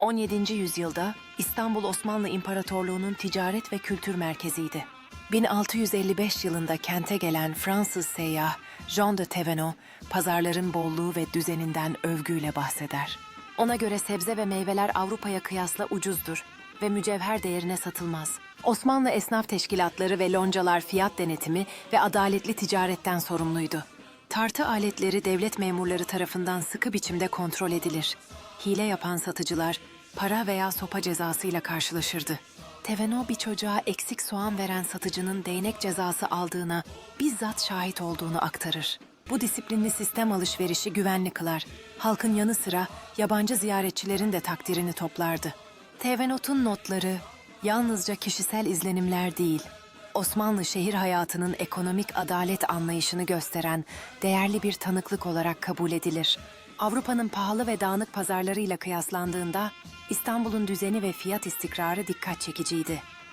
17. yüzyılda İstanbul Osmanlı İmparatorluğu'nun ticaret ve kültür merkeziydi. 1655 yılında kente gelen Fransız seyyah Jean de Thévenot, pazarların bolluğu ve düzeninden övgüyle bahseder. Ona göre sebze ve meyveler Avrupa'ya kıyasla ucuzdur ve mücevher değerine satılmaz. Osmanlı esnaf teşkilatları ve loncalar fiyat denetimi ve adaletli ticaretten sorumluydu. Tartı aletleri devlet memurları tarafından sıkı biçimde kontrol edilir. Hile yapan satıcılar para veya sopa cezasıyla karşılaşırdı. Teveno bir çocuğa eksik soğan veren satıcının değnek cezası aldığına bizzat şahit olduğunu aktarır. Bu disiplinli sistem alışverişi güvenli kılar. Halkın yanı sıra yabancı ziyaretçilerin de takdirini toplardı. Tevenot'un notları yalnızca kişisel izlenimler değil, Osmanlı şehir hayatının ekonomik adalet anlayışını gösteren değerli bir tanıklık olarak kabul edilir. Avrupa'nın pahalı ve dağınık pazarlarıyla kıyaslandığında İstanbul'un düzeni ve fiyat istikrarı dikkat çekiciydi.